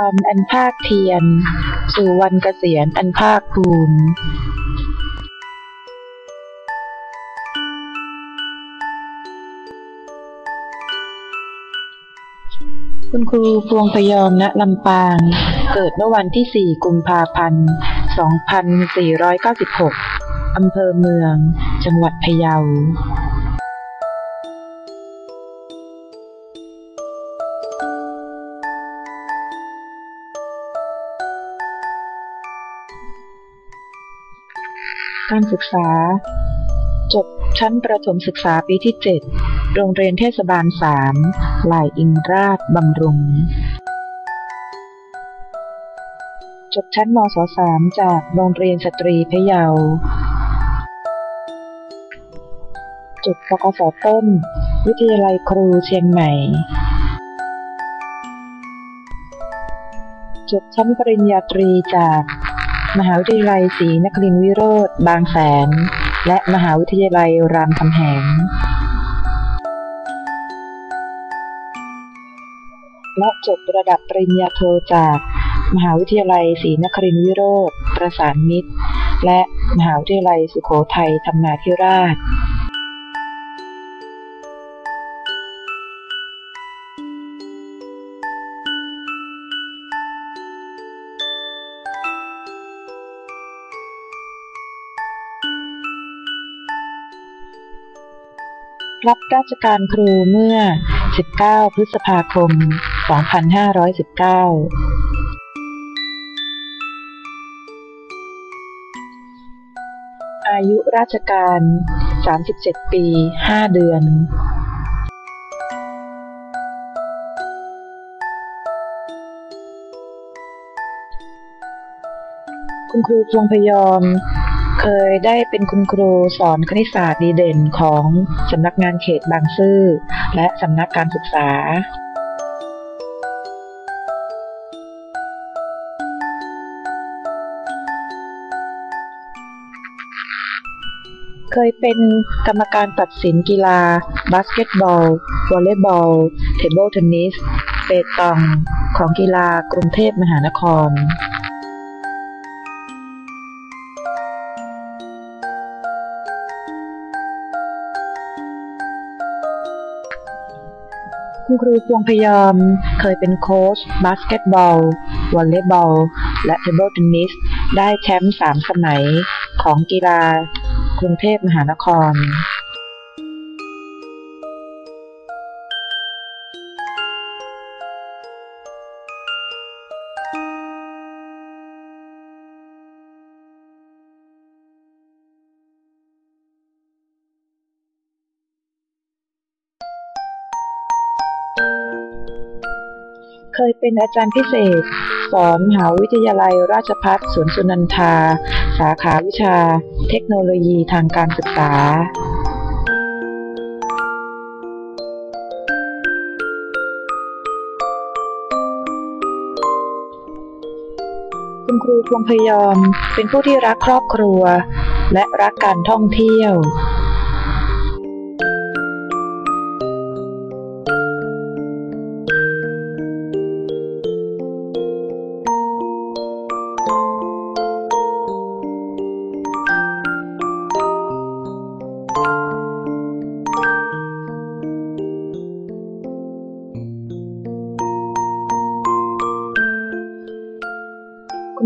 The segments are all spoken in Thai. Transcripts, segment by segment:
วันอันภาคเพียร สู่วันเกษียณอันภาคภูมิคุณครูพวงพยอมณลำปาง เกิดเมื่อวันที่ 4 กุมภาพันธ์ 2496 อำเภอเมือง จังหวัดพะเยา การศึกษา จบชั้นประถมศึกษาปีที่ 7 โรงเรียนเทศบาล3หลายอิงราชบำรุง จบชั้นมศ3จากโรงเรียนสตรีพะเยา จบปกสต้น วิทยาลัยครูเชียงใหม่จบชั้นปริญญาตรีจาก มหาวิทยาลัยศรีนครินทรวิโรธบางแสน และมหาวิทยาลัยรามคำแหง และจบระดับปริญญาโทจาก มหาวิทยาลัยศรีนครินทรวิโรธประสานมิตร และมหาวิทยาลัยสุโขทัยธรรมนาธิราช รับราชการครูเมื่อ 19 พฤษภาคม 2519 อายุราชการ 37 ปี 5 เดือนคุณครูพวงพยอม เคยได้เป็นคุณครูสอนคณิตศาสตร์ดีเด่นของสำนักงานเขตบางซื่อ และสำนักการศึกษาเคยเป็นกรรมการตัดสินกีฬา บาสเกตบอล วอลเลย์บอล เทเบิลเทนนิส เปตอง ของกีฬากรุงเทพมหานคร คุณครูพวงพยอมเคยเป็นโค้ชบาสเกตบอล วอลเลย์บอล และเทเบิลเทนนิส ได้แชมป์สามสมัยของกีฬากรุงเทพมหานคร เคยเป็นอาจารย์พิเศษ สอนมหาวิทยาลัยราชภัฏสวนสุนันทา สาขาวิชา เทคโนโลยีทางการศึกษาคุณครูพวงพยอมเป็นผู้ที่รักครอบครัว และรักการท่องเที่ยว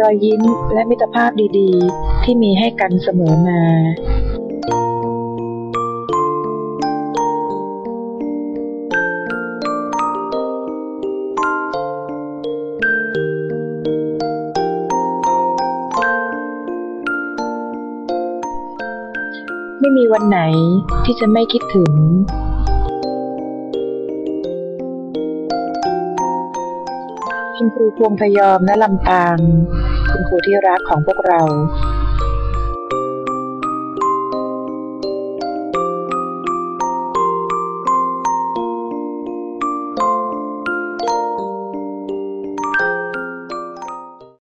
รอยยิ้มและมิตรภาพดีๆ ที่มีให้กันเสมอมาไม่มีวันไหนที่จะไม่คิดถึง คุณครูพวงพยอมและลำปาง คุณครูที่รักของพวกเรา